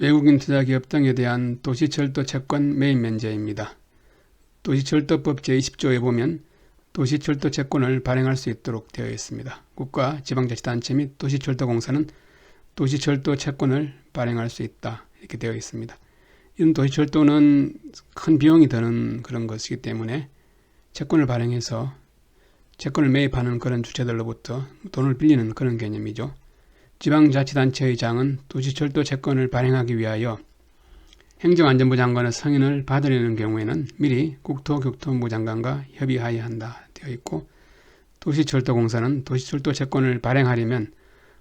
외국인 투자기업 등에 대한 도시철도 채권 매입 면제입니다. 도시철도법 제20조에 보면 도시철도 채권을 발행할 수 있도록 되어 있습니다. 국가, 지방자치단체 및 도시철도공사는 도시철도 채권을 발행할 수 있다. 이렇게 되어 있습니다. 이런 도시철도는 큰 비용이 드는 그런 것이기 때문에 채권을 발행해서 채권을 매입하는 그런 주체들로부터 돈을 빌리는 그런 개념이죠. 지방자치단체의 장은 도시철도 채권을 발행하기 위하여 행정안전부 장관의 승인을 받으려는 경우에는 미리 국토교통부 장관과 협의하여야 한다 되어 있고 도시철도공사는 도시철도 채권을 발행하려면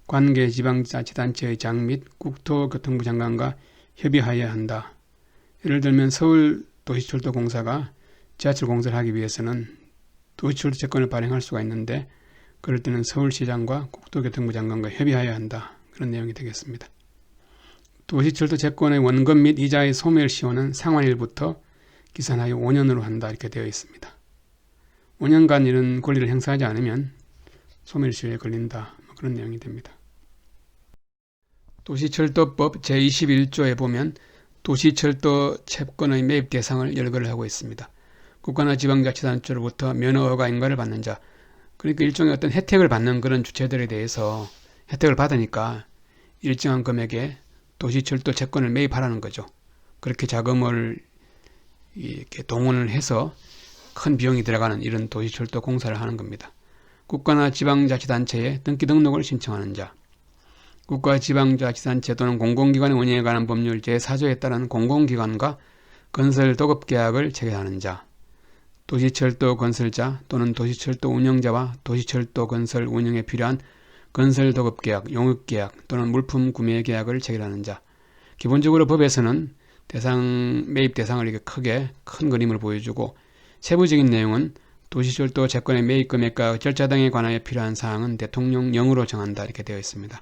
관계 지방자치단체의 장 및 국토교통부 장관과 협의하여야 한다. 예를 들면 서울 도시철도공사가 지하철 공사를 하기 위해서는 도시철도 채권을 발행할 수가 있는데 그럴 때는 서울시장과 국토교통부 장관과 협의하여야 한다. 그런 내용이 되겠습니다. 도시철도 채권의 원금 및 이자의 소멸 시효는 상환일부터 기산하여 5년으로 한다. 이렇게 되어 있습니다. 5년간 이런 권리를 행사하지 않으면 소멸 시효에 걸린다. 뭐 그런 내용이 됩니다. 도시철도법 제21조에 보면 도시철도 채권의 매입 대상을 열거를 하고 있습니다. 국가나 지방자치단체로부터 면허허가 인가를 받는 자, 그러니까 일종의 어떤 혜택을 받는 그런 주체들에 대해서 혜택을 받으니까 일정한 금액의 도시철도 채권을 매입하라는 거죠. 그렇게 자금을 이렇게 동원을 해서 큰 비용이 들어가는 이런 도시철도 공사를 하는 겁니다. 국가나 지방자치단체에 등기 등록을 신청하는 자, 국가 지방자치단체 또는 공공기관의 운영에 관한 법률 제4조에 따른 공공기관과 건설 도급 계약을 체결하는 자, 도시철도 건설자 또는 도시철도 운영자와 도시철도 건설 운영에 필요한 건설 도급 계약, 용역 계약 또는 물품 구매 계약을 체결하는 자. 기본적으로 법에서는 대상 매입 대상을 이렇게 크게 큰 그림을 보여주고 세부적인 내용은 도시철도 채권의 매입 금액과 절차 등에 관하여 필요한 사항은 대통령령으로 정한다 이렇게 되어 있습니다.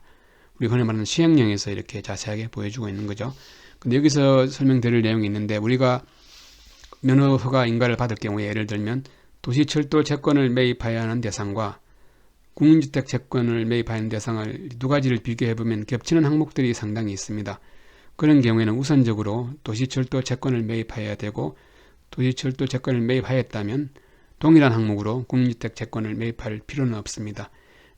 우리 흔히 말하는 시행령에서 이렇게 자세하게 보여주고 있는 거죠. 근데 여기서 설명드릴 내용이 있는데 우리가 면허 허가 인가를 받을 경우에 예를 들면 도시철도 채권을 매입하여야 하는 대상과 국민주택 채권을 매입하는 대상을 두 가지를 비교해 보면 겹치는 항목들이 상당히 있습니다. 그런 경우에는 우선적으로 도시철도 채권을 매입해야 되고 도시철도 채권을 매입하였다면 동일한 항목으로 국민주택 채권을 매입할 필요는 없습니다.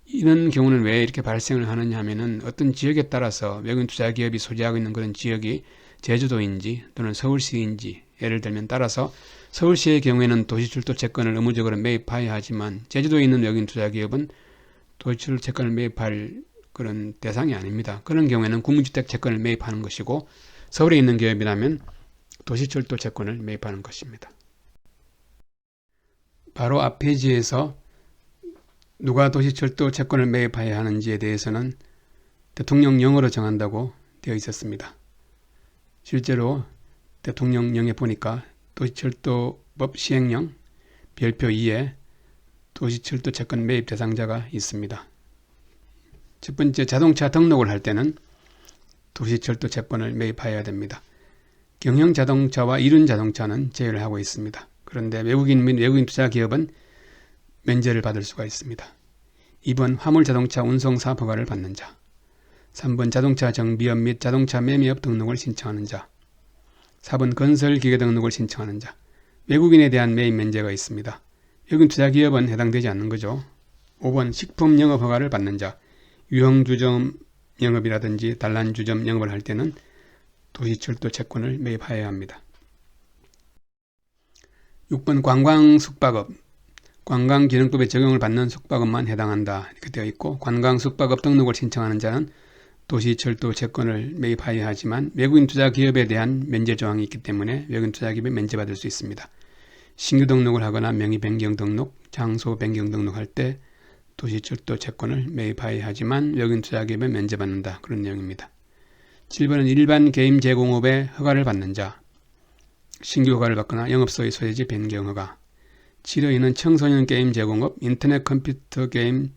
이런 경우는 왜 이렇게 발생을 하느냐 하면은 어떤 지역에 따라서 외국인 투자 기업이 소지하고 있는 그런 지역이 제주도인지 또는 서울시인지 예를 들면 따라서 서울시의 경우에는 도시철도 채권을 의무적으로 매입해야 하지만 제주도에 있는 외국인 투자 기업은 도시철도 채권을 매입할 그런 대상이 아닙니다. 그런 경우에는 국민주택 채권을 매입하는 것이고 서울에 있는 기업이라면 도시철도 채권을 매입하는 것입니다. 바로 앞 페이지에서 누가 도시철도 채권을 매입해야 하는지에 대해서는 대통령령으로 정한다고 되어 있었습니다. 실제로 대통령령에 보니까 도시철도법 시행령 별표 2에 도시철도 채권 매입 대상자가 있습니다. 첫 번째 자동차 등록을 할 때는 도시철도 채권을 매입해야 됩니다. 경영 자동차와 이륜 자동차는 제외를 하고 있습니다. 그런데 외국인 및 외국인 투자 기업은 면제를 받을 수가 있습니다. 2번 화물 자동차 운송 사업 허가를 받는 자. 3번 자동차 정비업 및 자동차 매매업 등록을 신청하는 자. 4번 건설 기계 등록을 신청하는 자. 외국인에 대한 매입 면제가 있습니다. 외국인 투자 기업은 해당되지 않는 거죠. 5번 식품 영업 허가를 받는 자. 유형 주점 영업이라든지 단란 주점 영업을 할 때는 도시철도 채권을 매입하여야 합니다. 6번 관광 숙박업 관광 기능법에 적용을 받는 숙박업만 해당한다 이렇게 되어 있고 관광 숙박업 등록을 신청하는 자는 도시철도 채권을 매입하여야 하지만 외국인 투자 기업에 대한 면제 조항이 있기 때문에 외국인 투자 기업에 면제받을 수 있습니다. 신규 등록을 하거나 명의 변경 등록, 장소 변경 등록할 때 도시철도 채권을 매입하여야 하지만 외국인 투자 기업에 면제받는다 그런 내용입니다. 7번은 일반 게임 제공업에 허가를 받는 자, 신규 허가를 받거나 영업소의 소유지 변경 허가, 치료인은 청소년 게임 제공업, 인터넷 컴퓨터 게임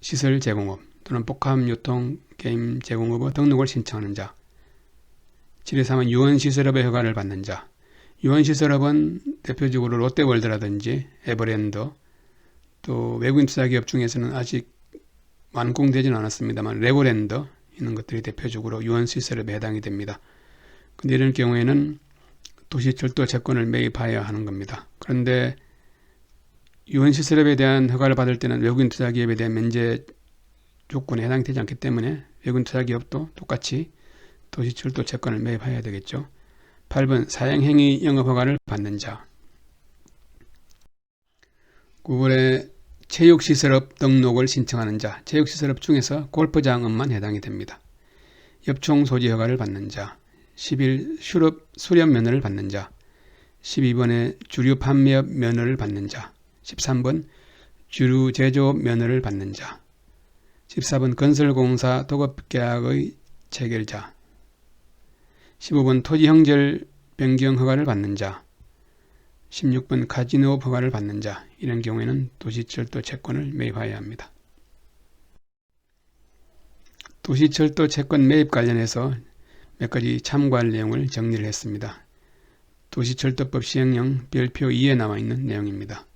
시설 제공업 또는 복합 유통 게임 제공업의 등록을 신청하는 자. 7.3은 유언시설업의 허가를 받는 자. 유언시설업은 대표적으로 롯데월드라든지 에버랜드 또 외국인 투자기업 중에서는 아직 완공되지는 않았습니다만 레고랜드 있는 것들이 대표적으로 유언시설업에 해당이 됩니다. 근데 이런 경우에는 도시철도 채권을 매입하여야 하는 겁니다. 그런데 유언시설업에 대한 허가를 받을 때는 외국인 투자기업에 대한 면제 조건에 해당이 되지 않기 때문에 외국인 투자기업도 똑같이 도시철도 채권을 매입해야 되겠죠. 8번 사행행위 영업허가를 받는 자 9번에 체육시설업 등록을 신청하는 자 체육시설업 중에서 골프장업만 해당이 됩니다. 엽총 소지 허가를 받는 자 11. 수렵, 수렵 면허를 받는 자 12번에 주류 판매업 면허를 받는 자 13번 주류 제조업 면허를 받는 자 14번 건설공사 도급계약의 체결자 15번 토지 형절 변경 허가를 받는 자 16번 카지노 허가를 받는 자 이런 경우에는 도시철도 채권을 매입해야 합니다. 도시철도 채권 매입 관련해서 몇 가지 참고할 내용을 정리를 했습니다. 도시철도법 시행령 별표 2에 나와 있는 내용입니다.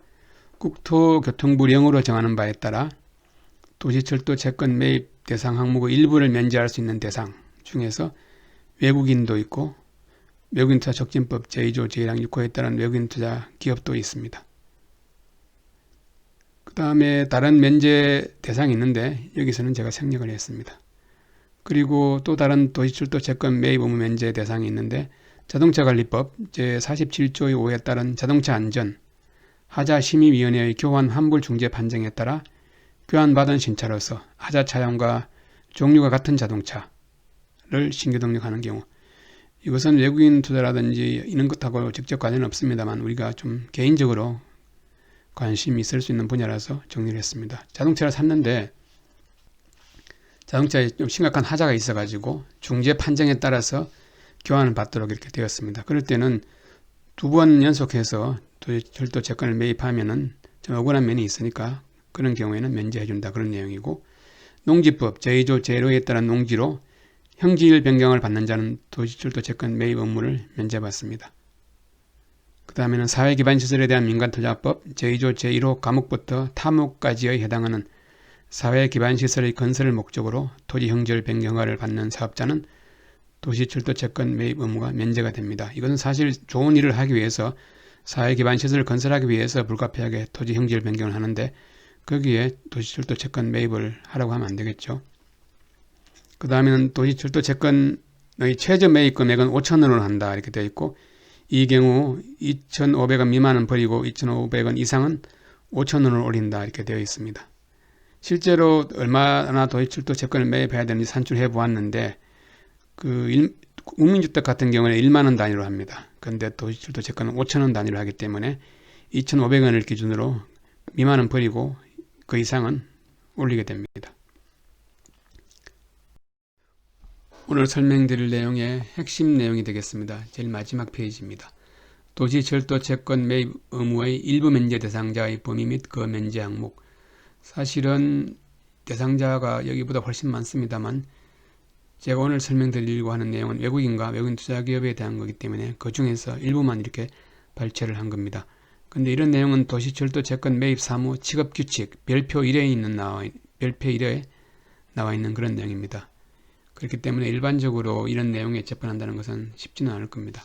국토교통부령으로 정하는 바에 따라 도시철도 채권 매입 대상 항목의 일부를 면제할 수 있는 대상 중에서 외국인도 있고 외국인 투자 촉진법 제2조 제1항 6호에 따른 외국인 투자 기업도 있습니다. 그 다음에 다른 면제 대상이 있는데 여기서는 제가 생략을 했습니다. 그리고 또 다른 도시철도 채권 매입 의무 면제 대상이 있는데 자동차 관리법 제47조의 5에 따른 자동차 안전 하자심의위원회의 교환 환불 중재 판정에 따라 교환받은 신차로서 하자 차량과 종류가 같은 자동차를 신규 등록하는 경우 이것은 외국인 투자라든지 이런 것하고 직접 관련 없습니다만 우리가 좀 개인적으로 관심이 있을 수 있는 분야라서 정리를 했습니다. 자동차를 샀는데 자동차에 좀 심각한 하자가 있어가지고 중재 판정에 따라서 교환을 받도록 이렇게 되었습니다. 그럴 때는 두 번 연속해서 절도 채권을 매입하면은 좀 억울한 면이 있으니까 그런 경우에는 면제해준다 그런 내용이고 농지법 제2조 제1호에 따른 농지로 형질 변경을 받는 자는 도시철도 채권 매입 업무를 면제받습니다. 그 다음에는 사회기반시설에 대한 민간투자법 제2조 제1호 과목부터 타목까지의 해당하는 사회기반시설의 건설을 목적으로 토지 형질 변경허를 받는 사업자는 도시철도 채권 매입 의무가 면제가 됩니다. 이것은 사실 좋은 일을 하기 위해서 사회기반시설을 건설하기 위해서 불가피하게 토지 형질 변경을 하는데 거기에 도시철도 채권 매입을 하라고 하면 안 되겠죠. 그 다음에는 도시철도 채권의 최저 매입 금액은 5천원으로 한다 이렇게 되어 있고 이 경우 2,500원 미만은 버리고 2,500원 이상은 5천원을 올린다 이렇게 되어 있습니다. 실제로 얼마나 도시철도 채권을 매입해야 되는지 산출해 보았는데 그 일, 국민주택 같은 경우는 1만 원 단위로 합니다. 그런데 도시철도 채권은 5천 원 단위로 하기 때문에 2,500원을 기준으로 미만은 버리고 그 이상은 올리게 됩니다. 오늘 설명드릴 내용의 핵심 내용이 되겠습니다. 제일 마지막 페이지입니다. 도시철도 채권 매입 의무의 일부 면제 대상자의 범위 및 그 면제 항목 사실은 대상자가 여기보다 훨씬 많습니다만 제가 오늘 설명드리려고 하는 내용은 외국인과 외국인 투자기업에 대한 거기 때문에 그 중에서 일부만 이렇게 발췌를 한 겁니다. 근데 이런 내용은 도시철도 채권 매입 사무 취급 규칙 별표 1에 있는 나와 별표 1에 나와 있는 그런 내용입니다. 그렇기 때문에 일반적으로 이런 내용에 접근한다는 것은 쉽지는 않을 겁니다.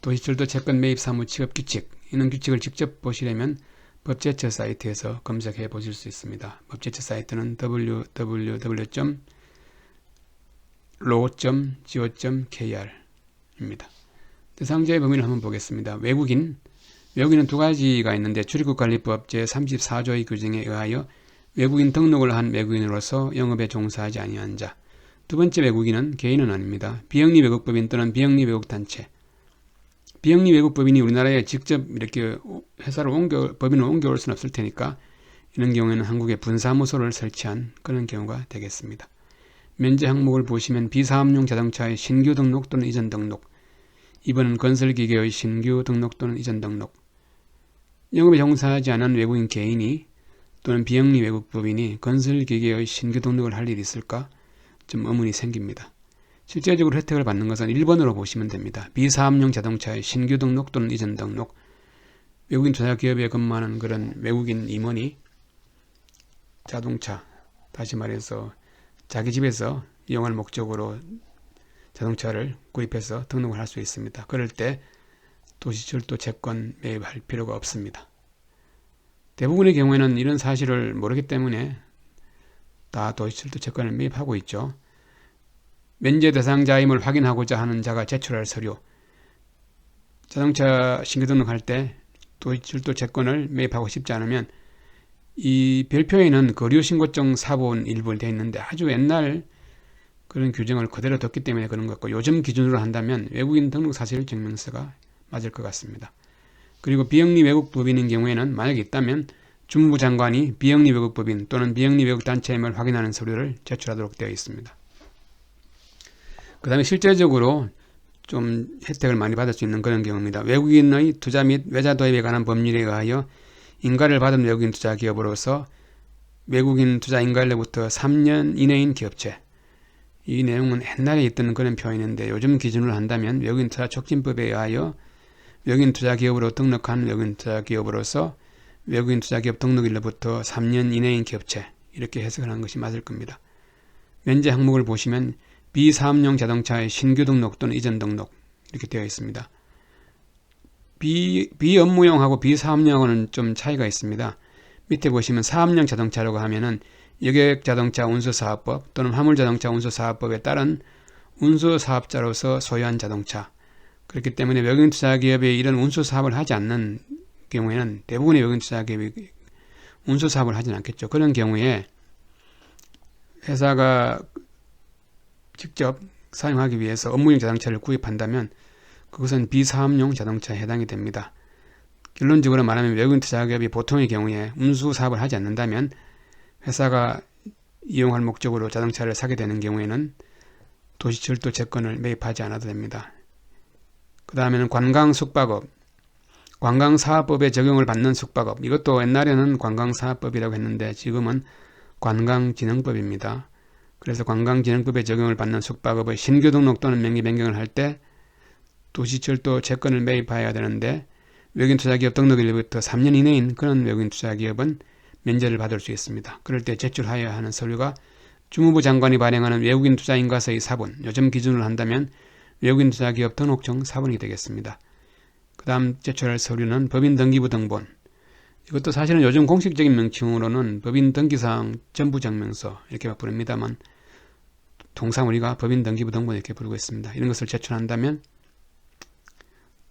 도시철도 채권 매입 사무 취급 규칙 이런 규칙을 직접 보시려면 법제처 사이트에서 검색해 보실 수 있습니다. 법제처 사이트는 www.law.go.kr 입니다. 대상자의 범위를 한번 보겠습니다. 외국인 외국인은 두 가지가 있는데 출입국관리법 제34조의 규정에 의하여 외국인 등록을 한 외국인으로서 영업에 종사하지 아니한 자. 두 번째 외국인은 개인은 아닙니다. 비영리 외국법인 또는 비영리 외국단체. 비영리 외국법인이 우리나라에 직접 이렇게 회사를 옮겨, 법인을 옮겨올 수는 없을 테니까 이런 경우에는 한국에 분사무소를 설치한 그런 경우가 되겠습니다. 면제 항목을 보시면 비사업용 자동차의 신규 등록 또는 이전 등록, 이번은 건설기계의 신규 등록 또는 이전 등록, 영업에 종사하지 않은 외국인 개인이 또는 비영리 외국법인이 건설기계의 신규 등록을 할 일이 있을까? 좀 의문이 생깁니다. 실제적으로 혜택을 받는 것은 1번으로 보시면 됩니다. 비사업용 자동차의 신규 등록 또는 이전 등록 외국인 투자기업에 근무하는 그런 외국인 임원이 자동차, 다시 말해서 자기 집에서 이용할 목적으로 자동차를 구입해서 등록을 할 수 있습니다. 그럴 때 도시철도 채권 매입할 필요가 없습니다. 대부분의 경우에는 이런 사실을 모르기 때문에 다 도시철도 채권을 매입하고 있죠. 면제 대상자임을 확인하고자 하는 자가 제출할 서류 자동차 신규 등록할 때 도시철도 채권을 매입하고 싶지 않으면 이 별표에는 거류신고증 사본 일부를 되어 있는데 아주 옛날 그런 규정을 그대로 뒀기 때문에 그런 것 같고 요즘 기준으로 한다면 외국인 등록 사실 증명서가 맞을 것 같습니다. 그리고 비영리 외국 법인인 경우에는 만약에 있다면 주무부 장관이 비영리 외국 법인 또는 비영리 외국 단체임을 확인하는 서류를 제출하도록 되어 있습니다. 그 다음에 실제적으로 좀 혜택을 많이 받을 수 있는 그런 경우입니다. 외국인의 투자 및 외자 도입에 관한 법률에 의하여 인가를 받은 외국인 투자 기업으로서 외국인 투자 인가일로부터 3년 이내인 기업체 이 내용은 옛날에 있던 그런 표현인데 요즘 기준으로 한다면 외국인 투자 촉진법에 의하여 외국인 투자 기업으로 등록한 외국인 투자 기업으로서 외국인 투자 기업 등록일로부터 3년 이내인 기업체 이렇게 해석을 하는 것이 맞을 겁니다. 면제 항목을 보시면 비사업용 자동차의 신규 등록 또는 이전 등록 이렇게 되어 있습니다. 비, 비업무용하고 비사업용하고는 좀 차이가 있습니다. 밑에 보시면 사업용 자동차라고 하면은 여객 자동차 운수사업법 또는 화물 자동차 운수사업법에 따른 운수사업자로서 소유한 자동차 그렇기 때문에 외국인 투자기업이 이런 운수사업을 하지 않는 경우에는 대부분의 외국인 투자기업이 운수사업을 하지는 않겠죠. 그런 경우에 회사가 직접 사용하기 위해서 업무용 자동차를 구입한다면 그것은 비사업용 자동차에 해당이 됩니다. 결론적으로 말하면 외국인 투자기업이 보통의 경우에 운수 사업을 하지 않는다면 회사가 이용할 목적으로 자동차를 사게 되는 경우에는 도시철도 채권을 매입하지 않아도 됩니다. 그 다음에는 관광 숙박업, 관광사업법에 적용을 받는 숙박업. 이것도 옛날에는 관광사업법이라고 했는데 지금은 관광진흥법입니다. 그래서 관광진흥법에 적용을 받는 숙박업의 신규 등록 또는 명의 변경을 할 때 도시철도 채권을 매입해야 되는데 외국인 투자기업 등록 일부터 3년 이내인 그런 외국인 투자기업은 면제를 받을 수 있습니다. 그럴 때 제출하여야 하는 서류가 주무부 장관이 발행하는 외국인 투자인가서의 사본, 요즘 기준으로 한다면 외국인 투자기업 등록증 사본이 되겠습니다. 그 다음 제출할 서류는 법인 등기부 등본. 이것도 사실은 요즘 공식적인 명칭으로는 법인 등기사항 전부 증명서 이렇게 부릅니다만 통상 우리가 법인 등기부 등본 이렇게 부르고 있습니다. 이런 것을 제출한다면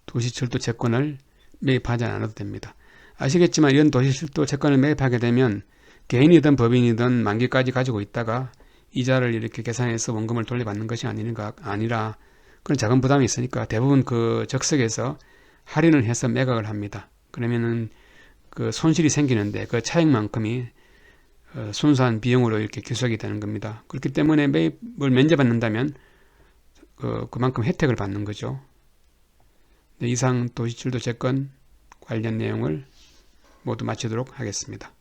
도시철도 채권을 매입하지 않아도 됩니다. 아시겠지만 이런 도시철도 채권을 매입하게 되면 개인이든 법인이든 만기까지 가지고 있다가 이자를 이렇게 계산해서 원금을 돌려받는 것이 아니라, 아니라 그런 자금 부담이 있으니까 대부분 그 적석에서 할인을 해서 매각을 합니다. 그러면은 그 손실이 생기는데 그 차익만큼이 어, 순수한 비용으로 이렇게 귀속이 되는 겁니다. 그렇기 때문에 매입을 면제받는다면 그, 그만큼 혜택을 받는 거죠. 네, 이상 도시철도 채권 관련 내용을 모두 마치도록 하겠습니다.